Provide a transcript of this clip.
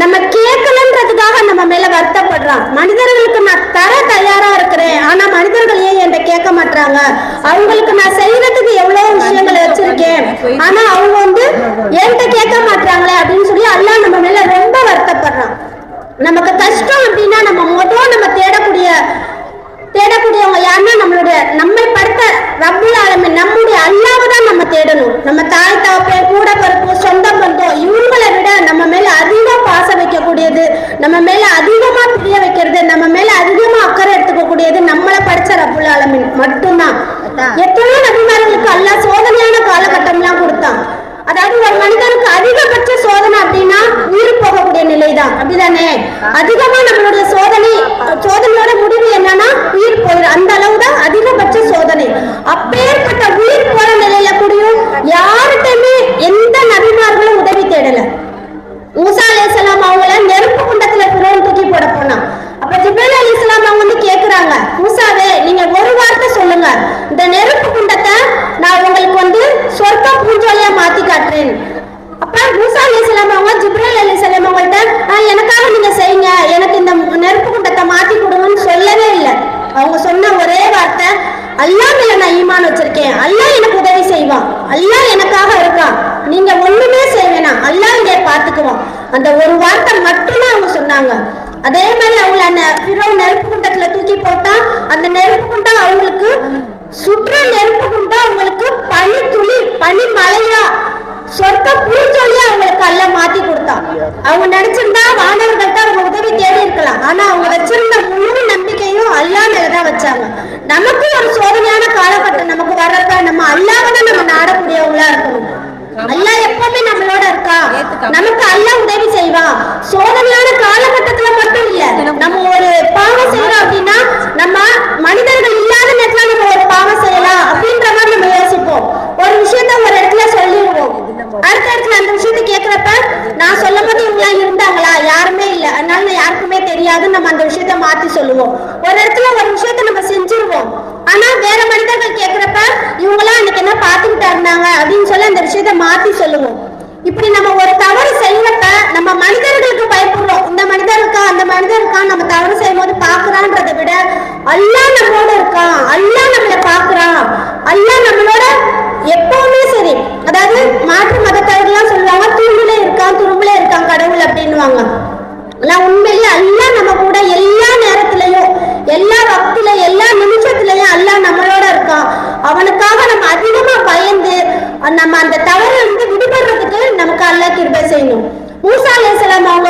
நம்ம கேட்கலன்றதுக்காக நம்ம மேல வருத்தப்படுறான். மனிதர்களுக்கு நான் தர தயாரா இருக்கிறேன். ஆனா மனிதர்கள் ஏன் என்கிட்ட கேட்க மாட்டாங்க அவங்களுக்கு நான் செய்யறதுக்கு எவ்வளவு விஷயங்களை வச்சிருக்கேன். ஆனா அவங்க வந்து என்கிட்ட கேட்க மாட்டாங்களே அப்படின்னு சொல்லி எல்லாம் நம்ம மேல ரொம்ப வருத்தப்படுறான். நமக்கு கஷ்டம் அப்படின்னா நம்ம முதல் நம்ம தேடக்கூடிய தேடக்கூடியவங்க யாருன்னா நம்மளுடைய நம்மை படுத்த ரப்புல் ஆளுமை நம்முடைய அல்லாவை தான் நம்ம தேடணும். நம்ம தாய் தாப்பே கூட பிறப்பு சொந்த பந்தம் இவங்களை விட நம்ம மேல அதிகம் பாசம் வைக்கக்கூடியது நம்ம மேல அதிகமா பிரிய வைக்கிறது நம்ம மேல அதிகமா அக்கறை எடுத்துக்க கூடியது நம்மளை ரப்புல் ஆலமீன் மட்டும்தான். எத்தனையோ நபிமார்களுக்கு அல்லாஹ் சோதனையான காலகட்டம்லாம் கொடுத்தான். அதாவது ஒரு மனிதனுக்கு அதிகபட்ச சோதனை அப்படின்னா உயிர் போகக்கூடிய நிலைதான். அப்படிதானே? அதிகமா நம்மளுடைய சோதனை சோதனையோட முடிவு என்னன்னா உயிர் போயிடும் அந்த அளவு தான் அதிகபட்ச சோதனை அப்பேற்பட்ட உயிர் போற நிலையில கூடயும் யார்கிட்டயுமே எந்த நபிமார்களும் உதவி தேடல மூசா அலைஹிஸ்ஸலாம் அவங்கள நெருப்பு குண்டத்துல பிறகு தூக்கி போட போனான் அப்ப ஜிப்ரீல் அலைஹிஸ்ஸலாம் அவங்க வந்து கேக்குறாங்க மூசாவே நீங்க ஒரு வார்த்தை சொல்லுங்க இந்த நெருப்பு குண்டத்தை நான் உங்களுக்கு வந்து சொர்க்க பூஞ்சோலியா மாத்தி காட்டுறேன். அப்ப மூசா அலைஹிஸ்ஸலாம் அவங்க ஜிப்ரீல் அலைஹிஸ்ஸலாம் அவங்கள்ட்ட எனக்காக நீங்க செய்யுங்க. எனக்கு இந்த நெருப்பு குண்டத்தை மாத்தி கொடுங்கன்னு சொல்லவே இல்லை. அவங்க சொன்ன ஒரே வார்த்தை அல்லா மேல நான் ஈமான் வச்சிருக்கேன். அல்லா எனக்கு உதவி செய்வான். அல்லா எனக்காக இருக்கான். நீங்க ஒண்ணுமே செய்ய வேணாம். இங்கே பாத்துக்குவான் அந்த ஒரு வார்த்தை மட்டும்தான் அவங்க சொன்னாங்க. அதே மாதிரி அவங்கள அந்த நெருப்பு குண்டத்துல தூக்கி போட்டா அந்த நெருப்பு குண்டம் அவங்களுக்கு சுற்ற நெருப்பு குண்டம் அவங்களுக்கு பனி துளி பனி மலையா சொர்க்க பூஞ்சொலியா அவங்களுக்கு அல்ல மாத்தி கொடுத்தான் அவங்க நினைச்சிருந்தா வானவர்கள்ட்ட அவங்க உதவி தேடி இருக்கலாம் ஆனா அவங்க வச்சிருந்த முழு நம்பிக்கையும் அல்லா மேலதான் வச்சாங்க நமக்கு ஒரு சோதனையான காலகட்டம் நமக்கு வர்றப்ப நம்ம அல்லாவை தான் நம்ம நாடக்கூடியவங்களா இருக்கணும் அல்லாஹ் எப்பவுமே நம்மளோட இருக்கா நமக்கு அல்லாஹ் உதவி செய்வான் சோதனையான காலகட்டத்துல மட்டும் இல்ல நம்ம ஒரு பாவம் செய்யறோம் அப்படின்னா நம்ம மனிதர்கள் இல்லாத நேரத்துல நம்ம ஒரு பாவம் செய்யலாம் அப்படின்ற மாதிரி நம்ம யோசிப்போம். ஒரு விஷயத்த ஒரு இடத்துல சொல்லிடுவோம். அடுத்த இடத்துல அந்த விஷயத்த கேக்குறப்ப நான் சொல்லும் போது இவங்களா இருந்தாங்களா? யாருமே இல்ல. அதனால யாருக்குமே தெரியாதுன்னு நம்ம அந்த விஷயத்த மாத்தி சொல்லுவோம். ஒரு இடத்துல ஒரு விஷயத்த நம்ம செஞ்சிருவோம். ஆனா வேற மனிதர்கள் கேக்குறப்ப இவங்களாம் அன்னைக்கு என்ன பாத்துக்கிட்டா இருந்தாங்க அப்படின்னு சொல்லி அந்த விஷயத்த மாத்தி சொல்லுவோம். இப்படி நம்ம நம்ம மனிதர்களுக்கு பயப்படுறோம். இந்த மனிதர் இருக்கா அந்த மனிதர் இருக்கா நம்ம தவறு செய்யும் போது பாக்குறான்றதை விட அல்லாஹ் நம்மளோட இருக்கான். அல்லாஹ் நம்மளை பாக்குறான் அல்லாஹ் நம்மளோட எப்பவுமே சரி. அதாவது மாற்று மதத்தவர்கள்லாம் சொல்லுவாங்க தூண்டுல இருக்கான் துரும்புல இருக்கான் கடவுள் அப்படின்னுவாங்க. ஆனா உண்மையிலேயே அல்லா நம்ம கூட எல்லா நேரத்திலையும் எல்லா வக்தில எல்லா நிமிஷத்துலயும் அல்லாஹ் நம்மளோட இருக்கான். அவனுக்காக நம்ம அதிகமா பயந்து நம்ம அந்த தவறை வந்து விடுபடுறதுக்கு நமக்கு அல்லா கிருபை செய்யணும். மூசா அலைஹிஸ்ஸலாம் அவங்க